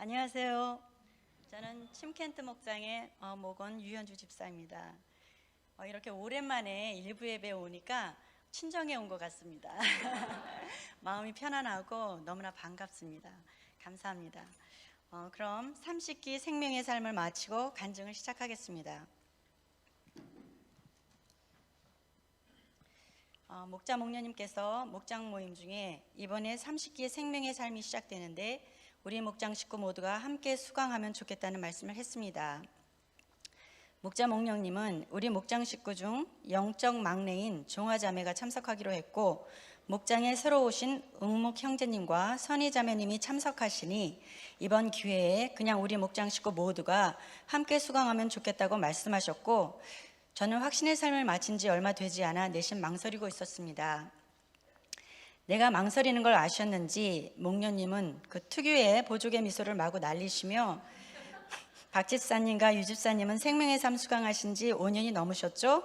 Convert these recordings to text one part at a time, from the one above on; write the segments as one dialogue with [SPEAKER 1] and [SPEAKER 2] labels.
[SPEAKER 1] 안녕하세요. 저는 침켄트 목장의 어, 목원 유현주 집사입니다. 어, 이렇게 오랜만에 일부 예배 오니까 친정에 온 것 같습니다. 마음이 편안하고 너무나 반갑습니다. 감사합니다. 어, 그럼 30기 생명의 삶을 마치고 간증을 시작하겠습니다. 어, 목자 목녀님께서 목장 모임 중에 이번에 30기의 생명의 삶이 시작되는데 우리 목장 식구 모두가 함께 수강하면 좋겠다는 말씀을 했습니다. 목자 목령님은 우리 목장 식구 중 영적 막내인 종화자매가 참석하기로 했고 목장에 새로 오신 응목 형제님과 선희 자매님이 참석하시니 이번 기회에 그냥 우리 목장 식구 모두가 함께 수강하면 좋겠다고 말씀하셨고 저는 확신의 삶을 마친 지 얼마 되지 않아 내심 망설이고 있었습니다. 내가 망설이는 걸 아셨는지 목녀님은 그 특유의 보조개 미소를 마구 날리시며 박 집사님과 유 집사님은 생명의 삶 수강하신 지 5년이 넘으셨죠?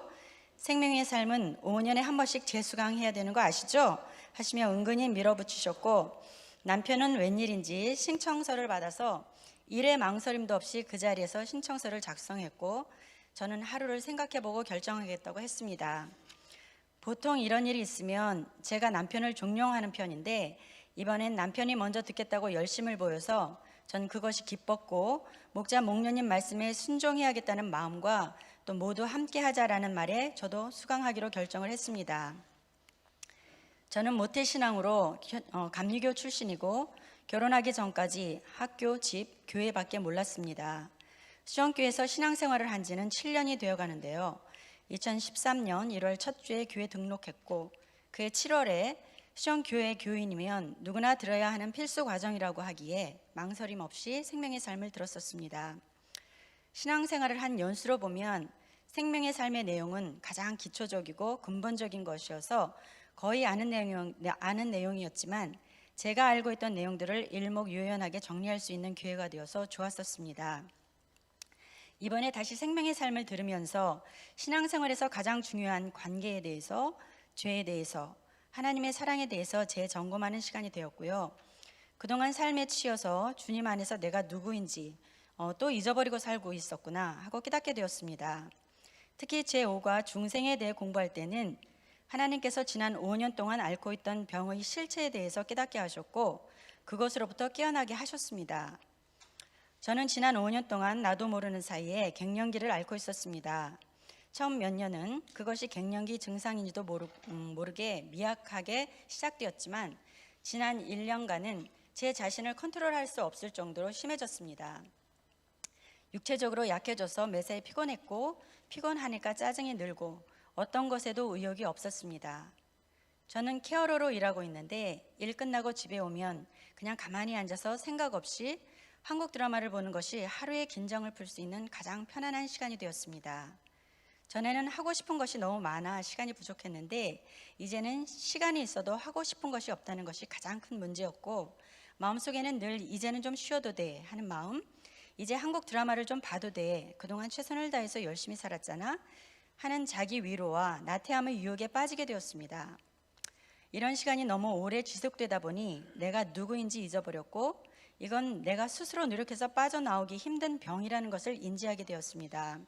[SPEAKER 1] 생명의 삶은 5년에 한 번씩 재수강해야 되는 거 아시죠? 하시며 은근히 밀어붙이셨고 남편은 웬일인지 신청서를 받아서 일의 망설임도 없이 그 자리에서 신청서를 작성했고 저는 하루를 생각해보고 결정하겠다고 했습니다. 보통 이런 일이 있으면 제가 남편을 종용하는 편인데 이번엔 남편이 먼저 듣겠다고 열심을 보여서 전 그것이 기뻤고 목자 목녀님 말씀에 순종해야겠다는 마음과 또 모두 함께 하자라는 말에 저도 수강하기로 결정을 했습니다. 저는 모태신앙으로 어, 감리교 출신이고 결혼하기 전까지 학교, 집, 교회밖에 몰랐습니다. 수정교에서 신앙생활을 한 지는 7년이 되어 가는데요. 2013년 1월 첫 주에 교회 등록했고 그해 7월에 수정교회 교인이면 누구나 들어야 하는 필수 과정이라고 하기에 망설임 없이 생명의 삶을 들었었습니다. 신앙생활을 한 연수로 보면 생명의 삶의 내용은 가장 기초적이고 근본적인 것이어서 거의 아는 내용 아는 내용이었지만 제가 알고 있던 내용들을 일목요연하게 정리할 수 있는 기회가 되어서 좋았었습니다. 이번에 다시 생명의 삶을 들으면서 신앙생활에서 가장 중요한 관계에 대해서, 죄에 대해서, 하나님의 사랑에 대해서 재점검하는 시간이 되었고요. 그동안 삶에 치여서 주님 안에서 내가 누구인지 어, 또 잊어버리고 살고 있었구나 하고 깨닫게 되었습니다. 특히 제5과 중생에 대해 공부할 때는 하나님께서 지난 5년 동안 앓고 있던 병의 실체에 대해서 깨닫게 하셨고 그것으로부터 깨어나게 하셨습니다. 저는 지난 5년 동안 나도 모르는 사이에 갱년기를 앓고 있었습니다. 처음 몇 년은 그것이 갱년기 증상인지도 모르, 음, 모르게 미약하게 시작되었지만 지난 1년간은 제 자신을 컨트롤할 수 없을 정도로 심해졌습니다. 육체적으로 약해져서 매사에 피곤했고 피곤하니까 짜증이 늘고 어떤 것에도 의욕이 없었습니다. 저는 케어러로 일하고 있는데 일 끝나고 집에 오면 그냥 가만히 앉아서 생각 없이 한국 드라마를 보는 것이 하루의 긴장을 풀 수 있는 가장 편안한 시간이 되었습니다. 전에는 하고 싶은 것이 너무 많아 시간이 부족했는데 이제는 시간이 있어도 하고 싶은 것이 없다는 것이 가장 큰 문제였고 마음속에는 늘 이제는 좀 쉬어도 돼 하는 마음 이제 한국 드라마를 좀 봐도 돼 그동안 최선을 다해서 열심히 살았잖아 하는 자기 위로와 나태함의 유혹에 빠지게 되었습니다. 이런 시간이 너무 오래 지속되다 보니 내가 누구인지 잊어버렸고 이건 내가 스스로 노력해서 빠져나오기 힘든 병이라는 것을 인지하게 되었습니다.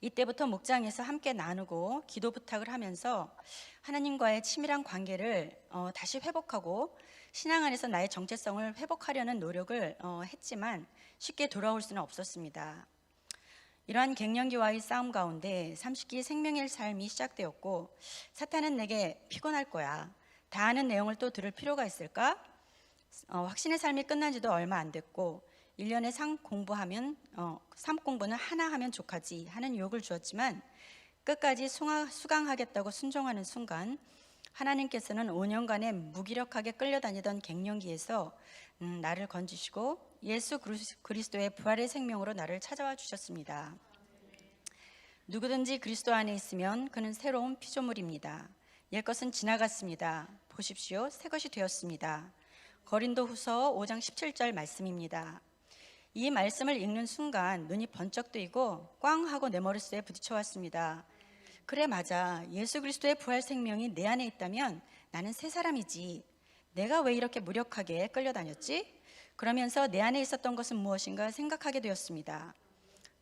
[SPEAKER 1] 이때부터 목장에서 함께 나누고 기도 부탁을 하면서 하나님과의 치밀한 관계를 어, 다시 회복하고 신앙 안에서 나의 정체성을 회복하려는 노력을 어, 했지만 쉽게 돌아올 수는 없었습니다. 이러한 갱년기와의 싸움 가운데 30기 생명의 삶이 시작되었고 사탄은 내게 피곤할 거야. 다 아는 내용을 또 들을 필요가 있을까? 어, 확신의 삶이 끝난 지도 얼마 안 됐고 1년에 상 공부하면 어, 삶 공부는 하나 하면 족하지 하는 유혹을 주었지만 끝까지 수강, 수강하겠다고 순종하는 순간 하나님께서는 5년간의 무기력하게 끌려다니던 갱년기에서 음, 나를 건지시고 예수 그리스도의 부활의 생명으로 나를 찾아와 주셨습니다. 누구든지 그리스도 안에 있으면 그는 새로운 피조물입니다. 옛것은 지나갔습니다. 보십시오. 새 것이 되었습니다. 거린도 후서 5장 17절 말씀입니다. 이 말씀을 읽는 순간 눈이 번쩍 뜨이고 꽝 하고 내 머릿속에 부딪혀 왔습니다. 그래 맞아. 예수 그리스도의 부활 생명이 내 안에 있다면 나는 새 사람이지. 내가 왜 이렇게 무력하게 끌려다녔지? 그러면서 내 안에 있었던 것은 무엇인가 생각하게 되었습니다.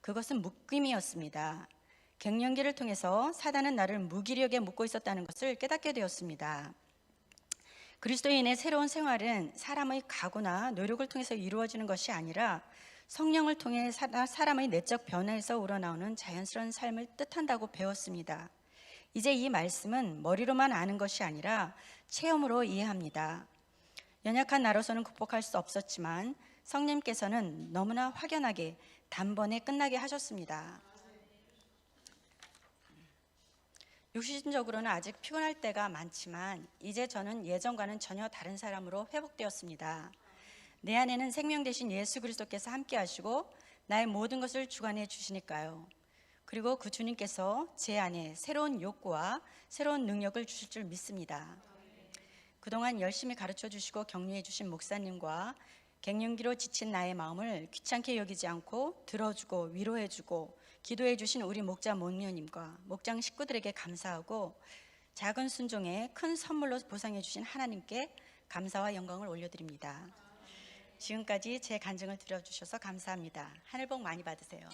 [SPEAKER 1] 그것은 묶임이었습니다. 갱년기를 통해서 사단은 나를 무기력에 묶고 있었다는 것을 깨닫게 되었습니다. 그리스도인의 새로운 생활은 사람의 각오나 노력을 통해서 이루어지는 것이 아니라 성령을 통해 사- 사람의 내적 변화에서 우러나오는 자연스러운 삶을 뜻한다고 배웠습니다. 이제 이 말씀은 머리로만 아는 것이 아니라 체험으로 이해합니다. 연약한 나로서는 극복할 수 없었지만 성님께서는 너무나 확연하게 단번에 끝나게 하셨습니다. 육신적으로는 아직 피곤할 때가 많지만 이제 저는 예전과는 전혀 다른 사람으로 회복되었습니다. 내 안에는 생명 되신 예수 그리스도께서 함께 하시고 나의 모든 것을 주관해 주시니까요. 그리고 그 주님께서 제 안에 새로운 욕구와 새로운 능력을 주실 줄 믿습니다. 그동안 열심히 가르쳐 주시고 격려해 주신 목사님과 갱년기로 지친 나의 마음을 귀찮게 여기지 않고 들어주고 위로해 주고 기도해 주신 우리 목자 목녀님과 목장 식구들에게 감사하고 작은 순종에 큰 선물로 보상해 주신 하나님께 감사와 영광을 올려드립니다. 지금까지 제 간증을 들어주셔서 감사합니다. 하늘 복 많이 받으세요.